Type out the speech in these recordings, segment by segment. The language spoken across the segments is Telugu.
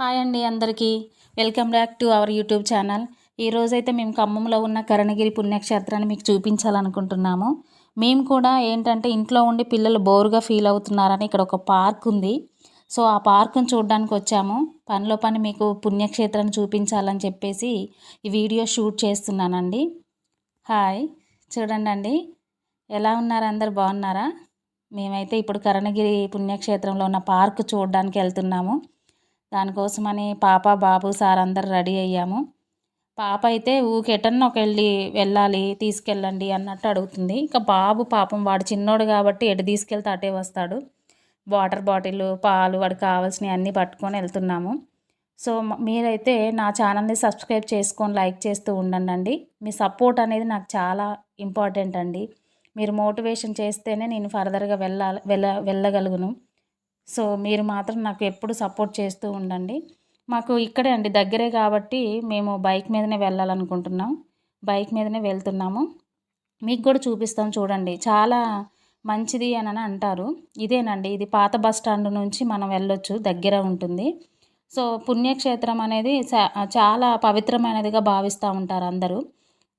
హాయ్ అండి అందరికీ. Welcome back to our YouTube channel ఈరోజైతే మేము ఖమ్మంలో ఉన్న కరణగిరి పుణ్యక్షేత్రాన్ని మీకు చూపించాలనుకుంటున్నాము. మేము కూడా ఏంటంటే ఇంట్లో ఉండి పిల్లలు బోరుగా ఫీల్ అవుతున్నారని ఇక్కడ ఒక పార్క్ ఉంది. సో ఆ పార్క్ని చూడడానికి వచ్చాము. పనిలో పని మీకు పుణ్యక్షేత్రాన్ని చూపించాలని చెప్పేసి ఈ వీడియో షూట్ చేస్తున్నానండి. హాయ్ చూడండి అండి. ఎలా ఉన్నారు అందరు? బాగున్నారా? మేమైతే ఇప్పుడు కరణగిరి పుణ్యక్షేత్రంలో ఉన్న పార్క్ చూడడానికి వెళ్తున్నాము. దానికోసమని పాప బాబు సార్ అందరు రెడీ అయ్యాము. పాప అయితే ఊకెటన్న ఒక వెళ్ళి వెళ్ళాలి తీసుకెళ్ళండి అన్నట్టు అడుగుతుంది. ఇంకా బాబు పాపం వాడు చిన్నోడు కాబట్టి ఎటు తీసుకెళ్తే అటే వస్తాడు. వాటర్ బాటిల్ పాలు వాడికి కావాల్సినవి అన్నీ పట్టుకొని వెళ్తున్నాము. సో మీరైతే నా ఛానల్ని సబ్స్క్రైబ్ చేసుకొని లైక్ చేస్తూ ఉండండి మీ సపోర్ట్ అనేది నాకు చాలా ఇంపార్టెంట్ అండి. మీరు మోటివేషన్ చేస్తేనే నేను ఫర్దర్గా వెళ్ళాలి వెళ్ళ వెళ్ళగలుగును. సో మీరు మాత్రం నాకు ఎప్పుడు సపోర్ట్ చేస్తూ ఉండండి. మాకు ఇక్కడే అండి దగ్గరే కాబట్టి మేము బైక్ మీదనే వెళ్ళాలనుకుంటున్నాం. బైక్ మీదనే వెళ్తున్నాము. మీకు కూడా చూపిస్తాం చూడండి. చాలా మంచిది అని అంటారు. ఇదేనండి ఇది పాత బస్ స్టాండ్ నుంచి మనం వెళ్ళొచ్చు దగ్గర ఉంటుంది. సో పుణ్యక్షేత్రం అనేది చాలా పవిత్రమైనదిగా భావిస్తూ ఉంటారు అందరూ.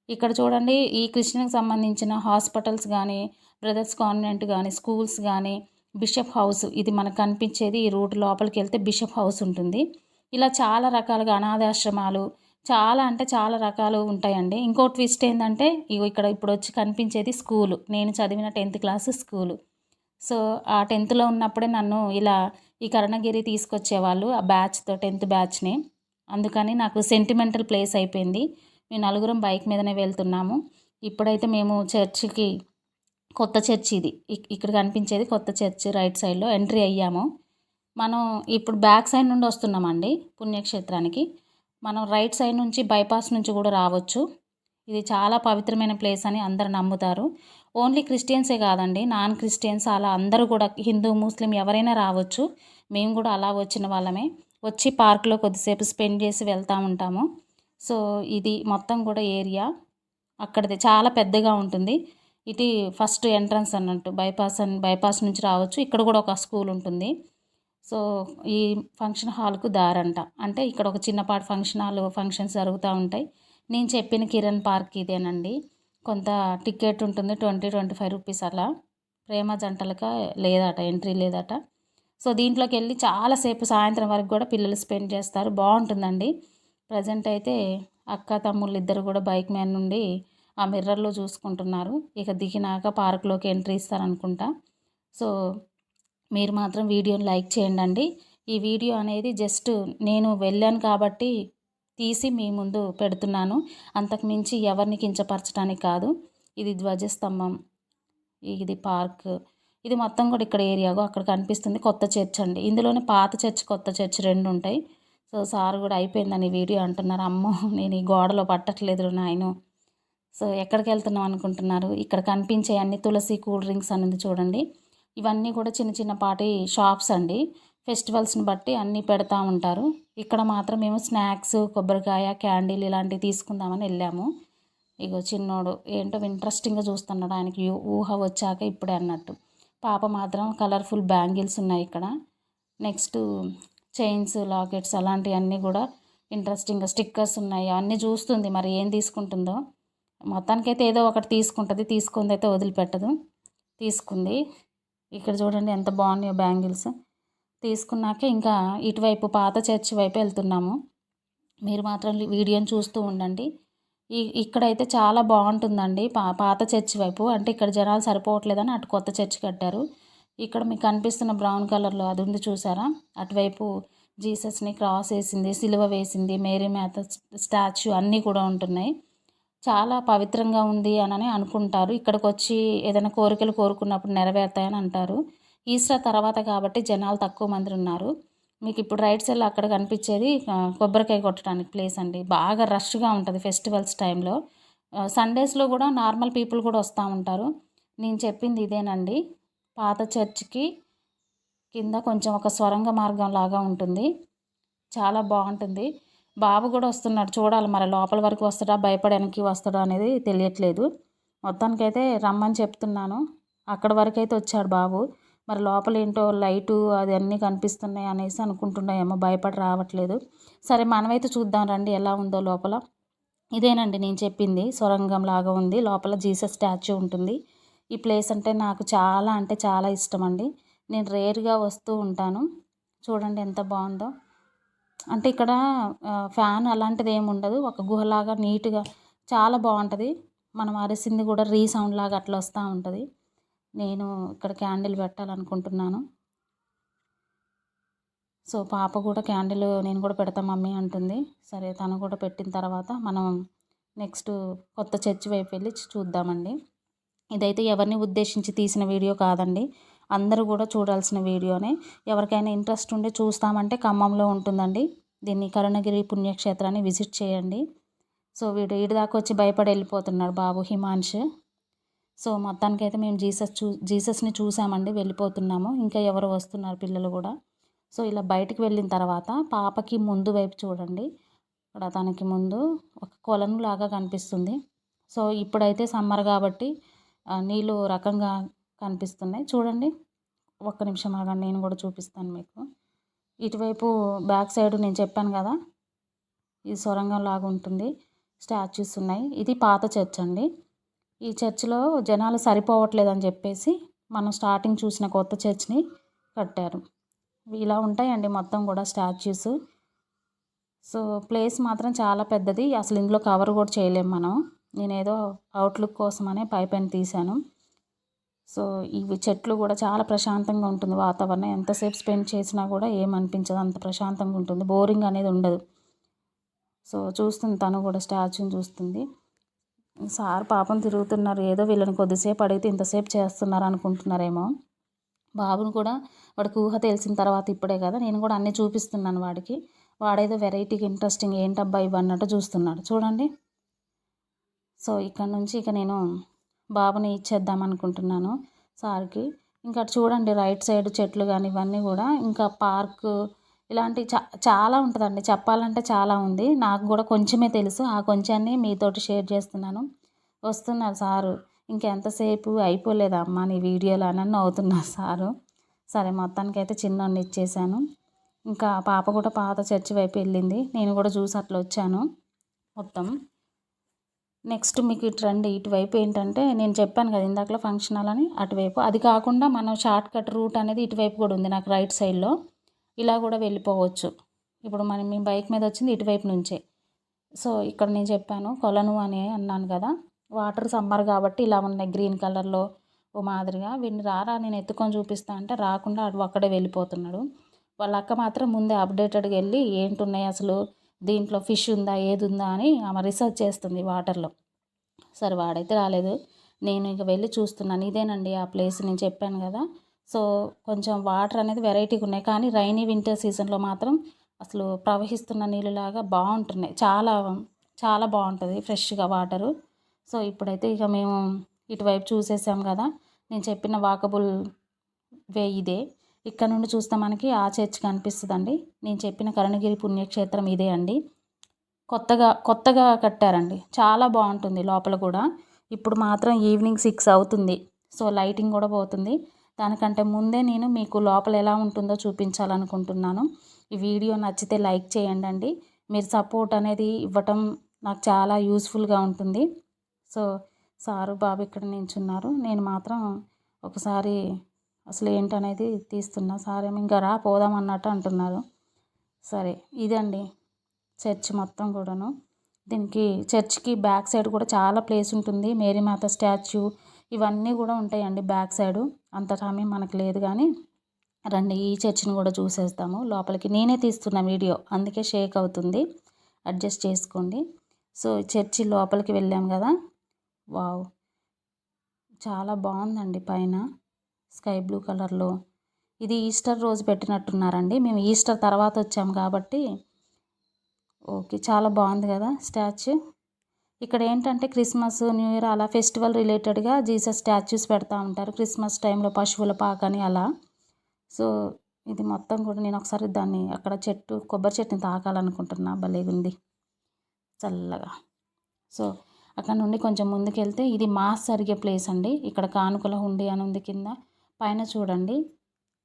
ఇక్కడ చూడండి ఈ కృష్ణకి సంబంధించిన హాస్పిటల్స్ కానీ బ్రదర్స్ కాన్వెంట్ కానీ స్కూల్స్ కానీ బిషప్ హౌస్ ఇది మనకు కనిపించేది. ఈ రూట్ లోపలికి వెళ్తే బిషప్ హౌస్ ఉంటుంది. ఇలా చాలా రకాలుగా అనాథాశ్రమాలు చాలా అంటే చాలా రకాలు ఉంటాయండి. ఇంకో ట్విస్ట్ ఏంటంటే ఇగో ఇక్కడ ఇప్పుడు వచ్చి కనిపించేది స్కూలు. నేను చదివిన టెన్త్ క్లాస్ స్కూలు. సో ఆ టెన్త్లో ఉన్నప్పుడే నన్ను ఇలా ఈ కరణగిరి తీసుకొచ్చేవాళ్ళు ఆ బ్యాచ్తో టెన్త్ బ్యాచ్ని అందుకని నాకు సెంటిమెంటల్ ప్లేస్ అయిపోయింది. మేము నలుగురం బైక్ మీదనే వెళ్తున్నాము. ఇప్పుడైతే మేము చర్చికి కొత్త చర్చి ఇది. ఇక్కడ కనిపించేది కొత్త చర్చి రైట్ సైడ్లో ఎంట్రీ అయ్యాము. మనం ఇప్పుడు బ్యాక్ సైడ్ నుండి వస్తున్నామండి పుణ్యక్షేత్రానికి. మనం రైట్ సైడ్ నుంచి బైపాస్ నుంచి కూడా రావచ్చు. ఇది చాలా పవిత్రమైన ప్లేస్ అని అందరు నమ్ముతారు. ఓన్లీ క్రిస్టియన్సే కాదండి నాన్ క్రిస్టియన్స్ అలా అందరూ కూడా హిందూ ముస్లిం ఎవరైనా రావచ్చు. మేము కూడా అలా వచ్చిన వాళ్ళమే. వచ్చి పార్క్లో కొద్దిసేపు స్పెండ్ చేసి వెళ్తూ ఉంటాము. సో ఇది మొత్తం కూడా ఏరియా. అక్కడిది చాలా పెద్దగా ఉంటుంది. ఇది ఫస్ట్ ఎంట్రన్స్ అన్నట్టు బైపాస్ అని బైపాస్ నుంచి రావచ్చు. ఇక్కడ కూడా ఒక స్కూల్ ఉంటుంది. సో ఈ ఫంక్షన్ హాల్కు దారంట. అంటే ఇక్కడ ఒక చిన్నపాటి ఫంక్షన్ హాల్ ఫంక్షన్స్ జరుగుతూ ఉంటాయి. నేను చెప్పిన కిరణ్ పార్క్ ఇదేనండి. కొంత టికెట్ ఉంటుంది ట్వంటీ ట్వంటీ ఫైవ్ రూపీస్ అలా. ప్రేమ జంటలక లేదట ఎంట్రీ లేదట. సో దీంట్లోకి వెళ్ళి చాలాసేపు సాయంత్రం వరకు కూడా పిల్లలు స్పెండ్ చేస్తారు. బాగుంటుందండి. ప్రజెంట్ అయితే అక్క తమ్ముళ్ళు ఇద్దరు కూడా బైక్ మీద నుండి ఆ మిర్రర్లో చూసుకుంటున్నారు. ఇక దిగినాక పార్క్లోకి ఎంట్రీ ఇస్తారనుకుంటా. సో మీరు మాత్రం వీడియోని లైక్ చేయండి ఈ వీడియో అనేది జస్ట్ నేను వెళ్ళాను కాబట్టి తీసి మీ ముందు పెడుతున్నాను. అంతకుమించి ఎవరిని కించపరచడానికి కాదు. ఇది ధ్వజస్తంభం. ఇది పార్క్. ఇది మొత్తం కూడా ఇక్కడ ఏరియాగో అక్కడ కనిపిస్తుంది. కొత్త చర్చ్ అండి. ఇందులోనే పాత చర్చ్ కొత్త చర్చ్ రెండు ఉంటాయి. సో సార్ కూడా అయిపోయిందని వీడియో అంటున్నారు. అమ్మో నేను ఈ గోడలో పట్టట్లేదు నాయను. సో ఎక్కడికి వెళ్తున్నాం అనుకుంటున్నారు? ఇక్కడ కనిపించే అన్ని తులసి కూల్ డ్రింక్స్ అనేది చూడండి. ఇవన్నీ కూడా చిన్న చిన్న పాటి షాప్స్ అండి. ఫెస్టివల్స్ని బట్టి అన్నీ పెడతా ఉంటారు. ఇక్కడ మాత్రం మేము స్నాక్స్ కొబ్బరికాయ క్యాండిల్ ఇలాంటివి తీసుకుందామని వెళ్ళాము. ఇగో చిన్నోడు ఏంటో ఇంట్రెస్టింగ్గా చూస్తున్నాడు. ఆయనకి ఊహ వచ్చాక ఇప్పుడే అన్నట్టు. పాప మాత్రం కలర్ఫుల్ బ్యాంగిల్స్ ఉన్నాయి ఇక్కడ. నెక్స్ట్ చైన్స్ లాకెట్స్ అలాంటివన్నీ కూడా ఇంట్రెస్టింగ్గా స్టిక్కర్స్ ఉన్నాయి. అన్నీ చూస్తుంది మరి ఏం తీసుకుంటుందో. మొత్తానికైతే ఏదో ఒకటి తీసుకుంటుంది తీసుకుంది అయితే వదిలిపెట్టదు. తీసుకుంది. ఇక్కడ చూడండి ఎంత బాగున్నాయో బ్యాంగిల్స్. తీసుకున్నాక ఇంకా ఇటువైపు పాత చర్చి వైపు వెళ్తున్నాము. మీరు మాత్రం వీడియోని చూస్తూ ఉండండి. ఈ ఇక్కడైతే చాలా బాగుంటుందండి పా పాత చర్చి వైపు. అంటే ఇక్కడ జనాలు సరిపోవట్లేదని అటు కొత్త చర్చి కట్టారు. ఇక్కడ మీకు కనిపిస్తున్న బ్రౌన్ కలర్లో అది ఉంది చూసారా? అటువైపు జీసస్ని క్రాస్ వేసింది సిలువ వేసింది మేరీ మేత స్టాచ్యూ అన్నీ కూడా ఉంటున్నాయి. చాలా పవిత్రంగా ఉంది అని అనుకుంటారు. ఇక్కడికి వచ్చి ఏదైనా కోరికలు కోరుకున్నప్పుడు నెరవేరుతాయని అంటారు. ఈస్టర్ తర్వాత కాబట్టి జనాలు తక్కువ మంది ఉన్నారు. మీకు ఇప్పుడు రైట్ సైడ్లో అక్కడ కనిపించేది కొబ్బరికాయ కొట్టడానికి ప్లేస్ అండి. బాగా రష్గా ఉంటుంది ఫెస్టివల్స్ టైంలో. సండేస్లో కూడా నార్మల్ పీపుల్ కూడా వస్తూ ఉంటారు. నేను చెప్పింది ఇదేనండి. పాత చర్చ్కి కింద కొంచెం ఒక స్వరంగ మార్గం లాగా ఉంటుంది. చాలా బాగుంటుంది. బాబు కూడా వస్తున్నాడు. చూడాలి మరి లోపల వరకు వస్తాడా భయపడడానికి వస్తాడా అనేది తెలియట్లేదు. మొత్తానికైతే రమ్మని చెప్తున్నాను. అక్కడ వరకు అయితే వచ్చాడు బాబు. మరి లోపల ఏంటో లైటు అది అన్నీ కనిపిస్తున్నాయి అనేసి అనుకుంటున్నాయేమో భయపడి రావట్లేదు. సరే మనమైతే చూద్దాం రండి ఎలా ఉందో లోపల. ఇదేనండి నేను చెప్పింది సొరంగం లాగా ఉంది. లోపల జీసస్ స్టాచ్యూ ఉంటుంది. ఈ ప్లేస్ అంటే నాకు చాలా అంటే చాలా ఇష్టం అండి. నేను రేర్గా వస్తూ ఉంటాను. చూడండి ఎంత బాగుందో. అంటే ఇక్కడ ఫ్యాన్ అలాంటిది ఏమి ఉండదు. ఒక గుహలాగా నీట్గా చాలా బాగుంటుంది మనం అరిసింది కూడా రీసౌండ్ లాగా అట్లా వస్తూ ఉంటుంది. నేను ఇక్కడ క్యాండిల్ పెట్టాలనుకుంటున్నాను. సో పాప కూడా క్యాండిల్ నేను కూడా పెడతా మమ్మీ అంటుంది. సరే తను కూడా పెట్టిన తర్వాత మనం నెక్స్ట్ కొత్త చర్చి వైపు వెళ్ళి చూద్దామండి. ఇదైతే ఎవరిని ఉద్దేశించి తీసిన వీడియో కాదండి. అందరూ కూడా చూడాల్సిన వీడియోనే. ఎవరికైనా ఇంట్రెస్ట్ ఉండి చూస్తామంటే ఖమ్మంలో ఉంటుందండి. దీన్ని కరుణగిరి పుణ్యక్షేత్రాన్ని విజిట్ చేయండి. సో వీడు వీడి దాకా వచ్చి భయపడి వెళ్ళిపోతున్నాడు బాబు హిమాంష్ సో మొత్తానికి అయితే మేము జీసస్ చూ జీసస్ని చూసామండి వెళ్ళిపోతున్నాము. ఇంకా ఎవరు వస్తున్నారు పిల్లలు కూడా. సో ఇలా బయటికి వెళ్ళిన తర్వాత పాపకి ముందు వైపు చూడండి. ఇక్కడ తనకి ముందు ఒక కొలను లాగా కనిపిస్తుంది. సో ఇప్పుడైతే సమ్మర్ కాబట్టి నీళ్ళు రకంగా కనిపిస్తున్నాయి. చూడండి. ఒక్క నిమిషం ఆగండి. నేను కూడా చూపిస్తాను మీకు. ఇటువైపు బ్యాక్ సైడ్ నేను చెప్పాను కదా ఇది సొరంగం లాగా ఉంటుంది. స్టాచ్యూస్ ఉన్నాయి. ఇది పాత చర్చ్ అండి. ఈ చర్చ్లో జనాలు సరిపోవట్లేదని చెప్పేసి మనం స్టార్టింగ్ చూసిన కొత్త చర్చ్ని కట్టారు. ఇలా ఉంటాయండి మొత్తం కూడా స్టాచ్యూస్. సో ప్లేస్ మాత్రం చాలా పెద్దది. అసలు ఇందులో కవర్ కూడా చేయలేం మనం. నేనేదో అవుట్లుక్ కోసమనే పైపైన తీశాను. సో ఇవి చెట్లు కూడా చాలా ప్రశాంతంగా ఉంటుంది వాతావరణం. ఎంతసేపు స్పెండ్ చేసినా కూడా ఏమనిపించదు. అంత ప్రశాంతంగా ఉంటుంది. బోరింగ్ అనేది ఉండదు. సో చూస్తుంది. తను కూడా స్టాచ్యూని చూస్తుంది. సార్ పాపం తిరుగుతున్నారు. ఏదో వీళ్ళని కొద్దిసేపు అడిగితే ఇంతసేపు చేస్తున్నారు అనుకుంటున్నారేమో. బాబుని కూడా వాడికి ఊహ తెలిసిన తర్వాత ఇప్పుడే కదా. నేను కూడా అన్నీ చూపిస్తున్నాను వాడికి. వాడేదో వెరైటీకి ఇంట్రెస్టింగ్ ఏంటబ్బా ఇవన్నట్టు చూస్తున్నాడు. చూడండి. సో ఇక్కడ నుంచి ఇక నేను బాబుని ఇచ్చేద్దాం అనుకుంటున్నాను సార్కి. ఇంకా చూడండి రైట్ సైడ్ చెట్లు కానీ ఇవన్నీ కూడా. ఇంకా పార్క్ ఇలాంటి చా చాలా ఉంటుందండి. చెప్పాలంటే చాలా ఉంది. నాకు కూడా కొంచెమే తెలుసు. ఆ కొంచెాన్ని మీతోటి షేర్ చేస్తున్నాను. వస్తున్నారు సారు. ఇంకెంతసేపు అయిపోలేదమ్మా నీ వీడియోలు అని అవుతున్నారు సారు. సరే మొత్తానికి అయితే చిన్నోడిని ఇచ్చేసాను ఇంకా పాప కూడా పాత చర్చి వైపు వెళ్ళింది. నేను కూడా చూసి అట్లా వచ్చాను మొత్తం. నెక్స్ట్ మీకు ఇటు రండి ఇటువైపు ఏంటంటే నేను చెప్పాను కదా ఇందాకలో ఫంక్షన్ హాల్ అని అటువైపు. అది కాకుండా మనం షార్ట్ కట్ రూట్ అనేది ఇటువైపు కూడా ఉంది నాకు రైట్ సైడ్లో ఇలా కూడా వెళ్ళిపోవచ్చు. ఇప్పుడు మనం మీ బైక్ మీద వచ్చింది ఇటువైపు నుంచే. సో ఇక్కడ నేను చెప్పాను కొలను అని అన్నాను కదా. వాటర్ సమ్మర్ కాబట్టి ఇలా ఉన్నాయి గ్రీన్ కలర్లో ఓ మాదిరిగా. వీడిని రారా నేను ఎత్తుకొని చూపిస్తా అంటే రాకుండా అటు అక్కడే వెళ్ళిపోతున్నాడు. వాళ్ళ అక్క మాత్రం ముందే అప్డేటెడ్గా వెళ్ళి ఏంటున్నాయి అసలు దీంట్లో ఫిష్ ఉందా ఏది ఉందా అని ఆమె రీసెర్చ్ చేస్తుంది వాటర్లో. సరే వాడైతే రాలేదు. నేను ఇక వెళ్ళి చూస్తున్నాను. ఇదేనండి ఆ ప్లేస్ నేను చెప్పాను కదా. సో కొంచెం వాటర్ అనేది వెరైటీగా ఉన్నాయి. కానీ రైనీ వింటర్ సీజన్లో మాత్రం అసలు ప్రవహిస్తున్న నీళ్ళలాగా బాగుంటున్నాయి. చాలా చాలా బాగుంటుంది ఫ్రెష్గా వాటరు. సో ఇప్పుడైతే ఇక మేము ఇటువైపు చూసేసాం కదా. నేను చెప్పిన వాకబుల్ వే ఇదే. ఇక్కడ నుండి చూస్తే మనకి ఆ చర్చ్ కనిపిస్తుందండి. నేను చెప్పిన కరుణగిరి పుణ్యక్షేత్రం ఇదే అండి. కొత్తగా కొత్తగా కట్టారండి. చాలా బాగుంటుంది లోపల కూడా. ఇప్పుడు మాత్రం ఈవినింగ్ సిక్స్ అవుతుంది. సో లైటింగ్ కూడా పోతుంది. దానికంటే ముందే నేను మీకు లోపల ఎలా ఉంటుందో చూపించాలనుకుంటున్నాను. ఈ వీడియో నచ్చితే లైక్ చేయండి అండి మీరు సపోర్ట్ అనేది ఇవ్వటం నాకు చాలా యూస్ఫుల్గా ఉంటుంది. సో సారు బాబు ఇక్కడ నించున్నారు. నేను మాత్రం ఒకసారి అసలు ఏంటనేది తీస్తున్నా. సార్ ఏమి ఇంకా రా పోదాం అన్నట్టు అంటున్నారు. సరే ఇదండి చర్చ్ మొత్తం కూడాను. దీనికి చర్చ్కి బ్యాక్ సైడ్ కూడా చాలా ప్లేస్ ఉంటుంది. మేరీమాత స్టాచ్యూ ఇవన్నీ కూడా ఉంటాయండి బ్యాక్ సైడు. అంత సమయం మనకు లేదు కానీ రండి ఈ చర్చిని కూడా చూసేస్తాము లోపలికి నేనే తీస్తున్న వీడియో అందుకే షేక్ అవుతుంది. అడ్జస్ట్ చేసుకోండి. సో చర్చి లోపలికి వెళ్ళాం కదా. వావ్! చాలా బాగుందండి పైన. స్కై బ్లూ కలర్లో. ఇది ఈస్టర్ రోజు పెట్టినట్టున్నారండి. మేము ఈస్టర్ తర్వాత వచ్చాం కాబట్టి ఓకే చాలా బాగుంది కదా స్టాచ్యూ. ఇక్కడ ఏంటంటే క్రిస్మస్ న్యూ ఇయర్ అలా ఫెస్టివల్ రిలేటెడ్గా జీసస్ స్టాచ్యూస్ పెడతా ఉంటారు. క్రిస్మస్ టైంలో పశువుల పాకని అలా. సో ఇది మొత్తం కూడా నేను ఒకసారి దాన్ని అక్కడ చెట్టు కొబ్బరి చెట్టుని తాకాలనుకుంటున్నా. భలేగుంది చల్లగా. సో అక్కడ నుండి కొంచెం ముందుకెళ్తే ఇది మాస్ జరిగే ప్లేస్ అండి. ఇక్కడ కానుకల హుండీ అని ఉంది కింద. పైన చూడండి.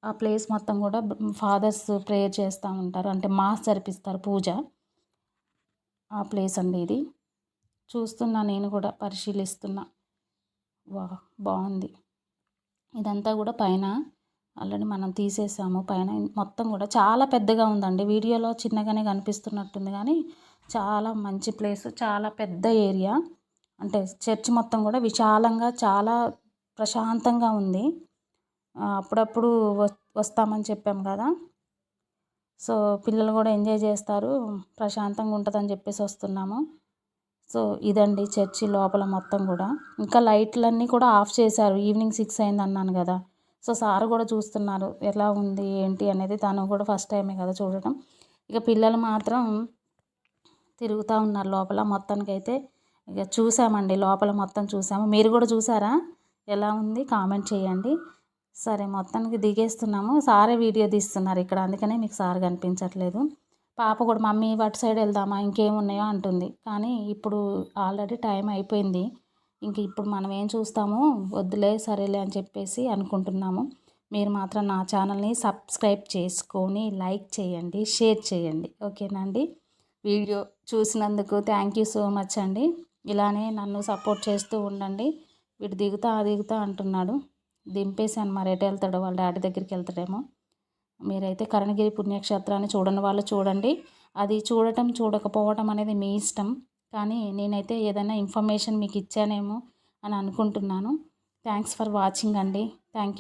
ఆ ప్లేస్ మొత్తం కూడా ఫాదర్స్ ప్రేయర్ చేస్తూ ఉంటారు. అంటే మాస్ జరిపిస్తారు పూజ. ఆ ప్లేస్ అండి ఇది. చూస్తున్నా నేను కూడా పరిశీలిస్తున్నా. వా బాగుంది. ఇదంతా కూడా పైన ఆల్రెడీ మనం తీసేసాము. పైన మొత్తం కూడా చాలా పెద్దగా ఉందండి. వీడియోలో చిన్నగానే కనిపిస్తున్నట్టుంది కానీ చాలా మంచి ప్లేస్. చాలా పెద్ద ఏరియా. అంటే చర్చ్ మొత్తం కూడా విశాలంగా చాలా ప్రశాంతంగా ఉంది. అప్పుడప్పుడు వస్తామని చెప్పాం కదా. సో పిల్లలు కూడా ఎంజాయ్ చేస్తారు. ప్రశాంతంగా ఉంటుందని చెప్పేసి వస్తున్నాము. సో ఇదండి చర్చి లోపల మొత్తం కూడా. ఇంకా లైట్లన్నీ కూడా ఆఫ్ చేశారు. ఈవినింగ్ సిక్స్ అయింది అన్నాను కదా. సో సార్ కూడా చూస్తున్నారు. ఎలా ఉంది ఏంటి అనేది తను కూడా ఫస్ట్ టైమే కదా చూడటం. ఇక పిల్లలు మాత్రం తిరుగుతూ ఉన్నారు లోపల మొత్తానికైతే. ఇక చూసామండి లోపల మొత్తం చూసాము. మీరు కూడా చూసారా? ఎలా ఉంది? కామెంట్ చేయండి. సరే మొత్తానికి దిగేస్తున్నాము. సారే వీడియో తీస్తున్నారు ఇక్కడ. అందుకనే మీకు సార్ కనిపించట్లేదు. పాప కూడా మమ్మీ వాటి సైడ్ వెళ్దామా? ఇంకేమున్నాయో అంటుంది. కానీ ఇప్పుడు ఆల్రెడీ టైం అయిపోయింది. ఇంక ఇప్పుడు మనం ఏం చూస్తాము? వద్దులే సరేలే అని చెప్పేసి అనుకుంటున్నాము. మీరు మాత్రం నా ఛానల్ని సబ్స్క్రైబ్ చేసుకొని లైక్ చేయండి షేర్ చేయండి. ఓకేనా అండి? వీడియో చూసినందుకు థ్యాంక్ యూ సో మచ్ అండి. ఇలానే నన్ను సపోర్ట్ చేస్తూ ఉండండి. వీడు దిగుతా దిగుతా అంటున్నాడు. దింపేశాను మరి ఎటు వెళ్తాడో వాళ్ళ డాడీ దగ్గరికి వెళ్తాడేమో. మీరైతే కరణగిరి పుణ్యక్షేత్రాన్ని చూడని వాళ్ళు చూడండి. అది చూడటం చూడకపోవటం అనేది మీ ఇష్టం. కానీ నేనైతే ఏదైనా ఇన్ఫర్మేషన్ మీకు ఇచ్చానేమో అని అనుకుంటున్నాను. థ్యాంక్స్ ఫర్ వాచింగ్ అండి. Thank you.